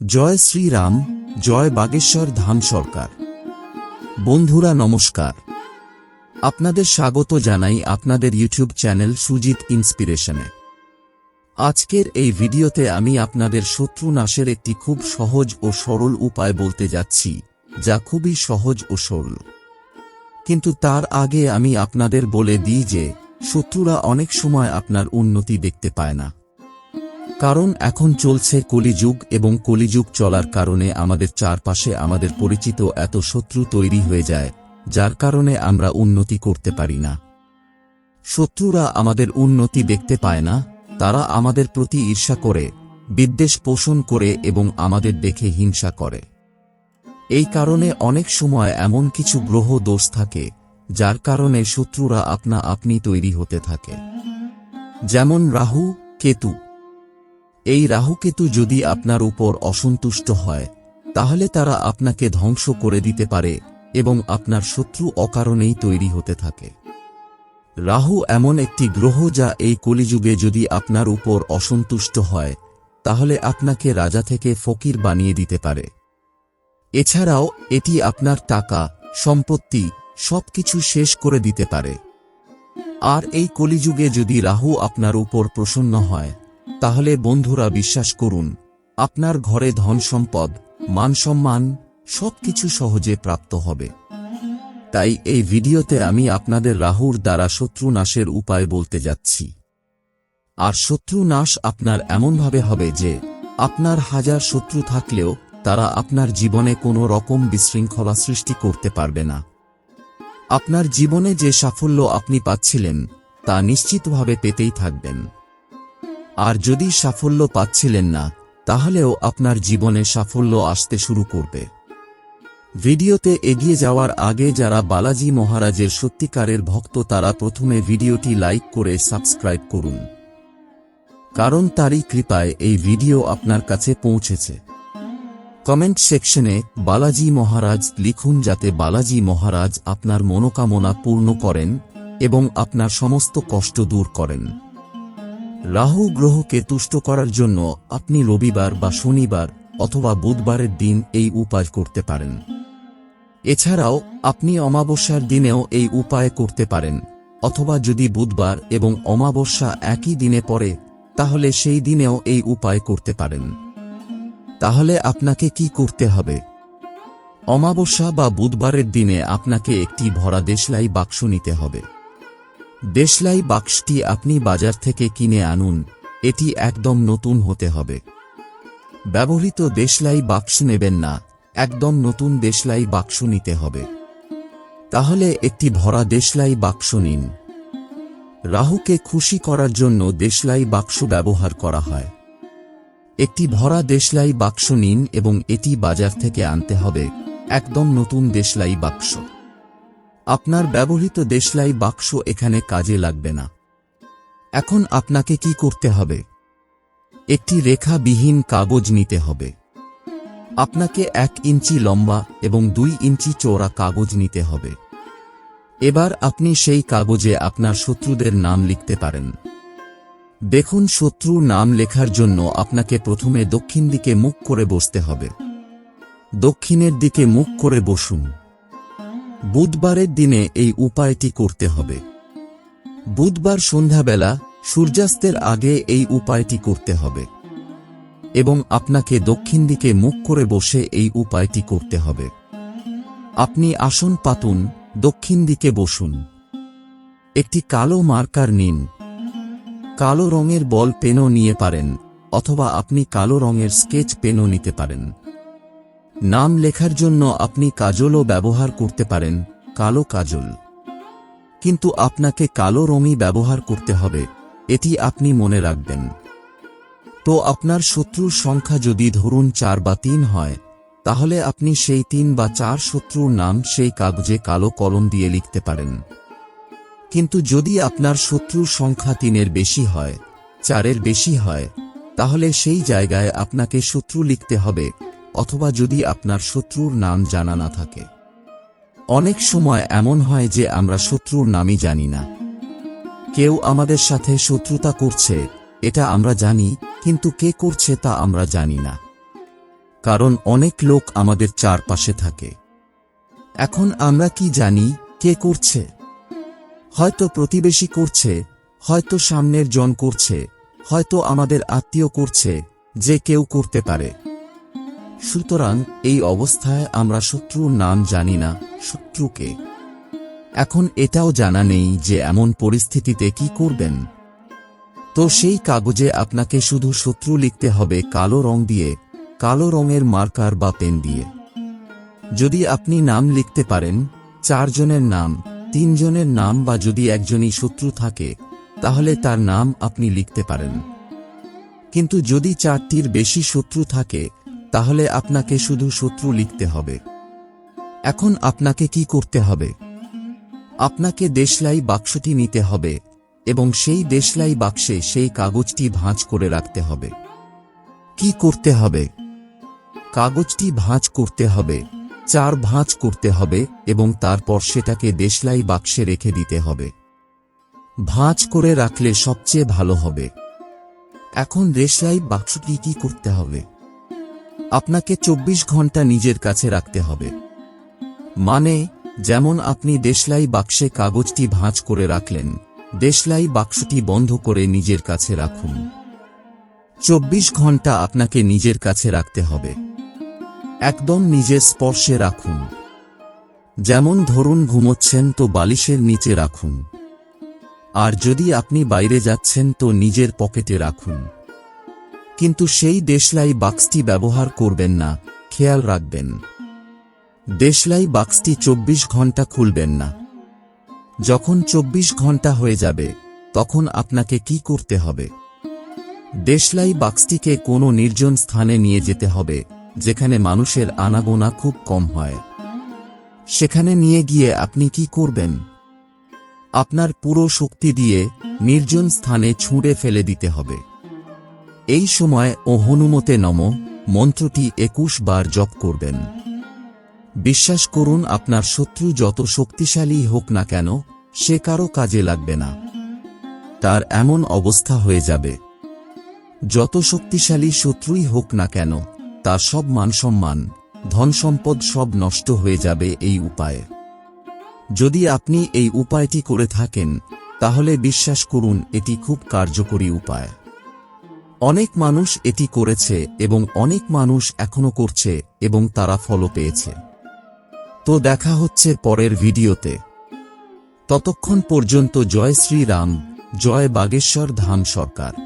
জয় শ্রীরাম, জয় বাগেশ্বর ধাম সরকার। বন্ধুরা নমস্কার। আপনাদের স্বাগত জানাই আপনাদের ইউটিউব চ্যানেল সুজিত ইন্সপিরেশনে। আজকের এই ভিডিওতে আমি আপনাদের শত্রু নাশের একটি খুব সহজ ও সরল উপায় বলতে যাচ্ছি, যা খুবই সহজ ও সরল। কিন্তু তার আগে আমি আপনাদের বলে দিই যে, শত্রুরা অনেক সময় আপনার উন্নতি দেখতে পায় না। কারণ এখন চলছে কলিযুগ এবং কলিযুগ চলার কারণে আমাদের চারপাশে আমাদের পরিচিত এত শত্রু তৈরি হয়ে যায়, যার কারণে আমরা উন্নতি করতে পারি না। শত্রুরা আমাদের উন্নতি দেখতে পায় না, তারা আমাদের প্রতি ঈর্ষা করে, বিদ্বেষ পোষণ করে এবং আমাদের দেখে হিংসা করে। এই কারণে অনেক সময় এমন কিছু গ্রহ দোষ থাকে, যার কারণে শত্রুরা আপনা আপনি তৈরি হতে থাকে। যেমন রাহু, কেতু। এই রাহুকেতু যদি আপনার উপর অসন্তুষ্ট হয়, তাহলে তারা আপনাকে ধ্বংস করে দিতে পারে এবং আপনার শত্রু অকারণেই তৈরি হতে থাকে। রাহু এমন একটি গ্রহ যা এই কলিযুগে যদি আপনার উপর অসন্তুষ্ট হয়, তাহলে আপনাকে রাজা থেকে ফকির বানিয়ে দিতে পারে। এছাড়াও এটি আপনার টাকা, সম্পত্তি, সবকিছু শেষ করে দিতে পারে। আর এই কলিযুগে যদি রাহু আপনার উপর প্রসন্ন হয় তাহলে বন্ধুরা বিশ্বাস করুন, আপনার ঘরে ধন সম্পদ, মান সম্মান, সবকিছু সহজে প্রাপ্ত হবে। তাই এই ভিডিওতে আমি আপনাদের রাহুর দ্বারা শত্রু নাশের উপায় বলতে যাচ্ছি। আর শত্রু নাশ আপনার এমনভাবে হবে যে, আপনার হাজার শত্রু থাকলেও তারা আপনার জীবনে কোনো রকম বিশৃঙ্খলা সৃষ্টি করতে পারবে না। আপনার জীবনে যে সাফল্য আপনি পাচ্ছিলেন, তা নিশ্চিতভাবে পেতেই থাকবেন। আর যদি সাফল্য পাচ্ছিলেন না, তাহলেও আপনার জীবনে সাফল্য আসতে শুরু করবে। ভিডিওতে এগিয়ে যাওয়ার আগে যারা বালাজি মহারাজের সত্যিকারের ভক্ত, তারা প্রথমে ভিডিওটি লাইক করে সাবস্ক্রাইব করুন। কারণ তারই কৃপায় এই ভিডিও আপনার কাছে পৌঁছেছে। কমেন্ট সেকশনে বালাজি মহারাজ লিখুন যাতে বালাজি মহারাজ আপনার মনোকামনা পূর্ণ করেন এবং আপনার সমস্ত কষ্ট দূর করেন। রাহু গ্রহকে তুষ্ট করার জন্য আপনি রবিবার বা শনিবার অথবা বুধবারের দিন এই উপায় করতে পারেন। এছাড়াও, আপনি অমাবস্যার দিনেও এই উপায় করতে পারেন, অথবা যদি বুধবার এবং অমাবস্যা একই দিনে পড়ে, তাহলে সেই দিনেও এই উপায় করতে পারেন। তাহলে আপনাকে কি করতে হবে? অমাবস্যা বা বুধবারের দিনে আপনাকে একটি ভরা দেশলাই বাক্স নিতে হবে। দেশলাই বাক্সটি আপনি বাজার থেকে কিনে আনুন, এটি একদম নতুন হতে হবে। ব্যবহৃত দেশলাই বাক্স নেবেন না, একদম নতুন দেশলাই বাক্স নিতে হবে। তাহলে একটি ভরা দেশলাই বাক্স নিন। রাহুকে খুশি করার জন্য দেশলাই বাক্স ব্যবহার করা হয়। একটি ভরা দেশলাই বাক্স নিন এবং এটি বাজার থেকে আনতে হবে, একদম নতুন দেশলাই বাক্স। আপনার ব্যবহৃত দেশলাই বাক্স এখানে কাজে লাগবে না। এখন আপনাকে কি করতে হবে? একটি রেখাবিহীন কাগজ নিতে হবে। আপনাকে এক ইঞ্চি লম্বা এবং দুই ইঞ্চি চওড়া কাগজ নিতে হবে। এবার আপনি সেই কাগজে আপনার শত্রুদের নাম লিখতে পারেন। দেখুন শত্রুর নাম লেখার জন্য আপনাকে প্রথমে দক্ষিণ দিকে মুখ করে বসতে হবে। দক্ষিণের দিকে মুখ করে বসুন। বুধবারের দিনে এই উপায়টি করতে হবে। বুধবার সন্ধ্যাবেলা সূর্যাস্তের আগে এই উপায়টি করতে হবে এবং আপনাকে দক্ষিণ দিকে মুখ করে বসে এই উপায়টি করতে হবে। আপনি আসন পাতুন, দক্ষিণ দিকে বসুন। একটি কালো মার্কার নিন। কালো রঙের বল পেনও নিয়ে পারেন, অথবা আপনি কালো রঙের স্কেচ পেনও নিতে পারেন। নাম লেখার জন্য আপনি কাজলও ব্যবহার করতে পারেন, কালো কাজল। কিন্তু আপনাকে কালো রঙই ব্যবহার করতে হবে, এটি আপনি মনে রাখবেন। তো আপনার শত্রুর সংখ্যা যদি ধরুন চার বা তিন হয়, তাহলে আপনি সেই তিন বা চার শত্রুর নাম সেই কাগজে কালো কলম দিয়ে লিখতে পারেন। কিন্তু যদি আপনার শত্রুর সংখ্যা তিনের বেশি হয়, চারের বেশি হয়, তাহলে সেই জায়গায় আপনাকে শত্রু লিখতে হবে অথবা যদি আপনার শত্রুর নাম জানা না থাকে। অনেক সময় এমন হয় যে আমরা শত্রুর নামই জানি না। কেউ আমাদের সাথে শত্রুতা করছে, এটা আমরা জানি, কিন্তু কে করছে তা আমরা জানি না। কারণ অনেক লোক আমাদের চারপাশে থাকে। এখন আমরা কি জানি, কে করছে? হয়তো প্রতিবেশী করছে, হয়তো সামনের জন করছে, হয়তো আমাদের আত্মীয় করছে, যে কেউ করতে পারে। সুতরাং এই অবস্থায় আমরা শত্রুর নাম জানি না, শত্রুকে। এখন এটাও জানা নেই যে এমন পরিস্থিতিতে কি করবেন। তো সেই কাগজে আপনাকে শুধু শত্রু লিখতে হবে কালো রং দিয়ে, কালো রঙের মার্কার বা পেন দিয়ে। যদি আপনি নাম লিখতে পারেন, চারজনের নাম, তিনজনের নাম বা যদি একজনই শত্রু থাকে, তাহলে তার নাম আপনি লিখতে পারেন। কিন্তু যদি চারটির বেশি শত্রু থাকে তাহলে আপনাকে শুধু শত্রু লিখতে হবে। এখন আপনাকে কি করতে হবে? আপনাকে দেশলাই বাক্সটি নিতে হবে এবং সেই দেশলাই বাক্সে সেই কাগজটি ভাঁজ করে রাখতে হবে। কি করতে হবে? কাগজটি ভাঁজ করতে হবে, চার ভাঁজ করতে হবে এবং তারপর সেটাকে দেশলাই বাক্সে রেখে দিতে হবে। ভাঁজ করে রাখলে সবচেয়ে ভালো হবে। এখন দেশলাই বাক্সটি কি করতে হবে? আপনাকে চব্বিশ ঘণ্টা নিজের কাছে রাখতে হবে। মানে যেমন আপনি দেশলাই বাক্সে কাগজটি ভাঁজ করে রাখলেন, দেশলাই বাক্সটি বন্ধ করে নিজের কাছে রাখুন। চব্বিশ ঘণ্টা আপনাকে নিজের কাছে রাখতে হবে। একদম নিজের স্পর্শে রাখুন। যেমন ধরুন ঘুমোচ্ছেন তো বালিশের নিচে রাখুন। আর যদি আপনি বাইরে যাচ্ছেন তো নিজের পকেটে রাখুন। কিন্তু সেই দেশলাই বাক্সটি ব্যবহার করবেন না, খেয়াল রাখবেন। দেশলাই বাক্সটি চব্বিশ ঘণ্টা খুলবেন না। যখন চব্বিশ ঘণ্টা হয়ে যাবে, তখন আপনাকে কি করতে হবে? দেশলাই বাক্সটিকে কোনো নির্জন স্থানে নিয়ে যেতে হবে, যেখানে মানুষের আনাগোনা খুব কম হয়। সেখানে নিয়ে গিয়ে আপনি কি করবেন? আপনার পুরো শক্তি দিয়ে নির্জন স্থানে ছুঁড়ে ফেলে দিতে হবে। এই সময় ও হনুমতে নম, মন্ত্রটি একুশ বার জপ করবেন। বিশ্বাস করুন, আপনার শত্রু যত শক্তিশালী হোক না কেন, সে কারও কাজে লাগবে না। তার এমন অবস্থা হয়ে যাবে। যত শক্তিশালী শত্রুই হোক না কেন, তার সব মানসম্মান ধন সম্পদ সব নষ্ট হয়ে যাবে এই উপায়ে। যদি আপনি এই উপায়টি করে থাকেন, তাহলে বিশ্বাস করুন, এটি খুব কার্যকরী উপায়। অনেক মানুষ এটি করেছে এবং অনেক মানুষ এখনও করছে এবং তারা ফলো পেয়েছে। তো দেখা হচ্ছে পরের ভিডিওতে। ততক্ষণ পর্যন্ত জয় শ্রীরাম, জয় বাগেশ্বর ধাম সরকার।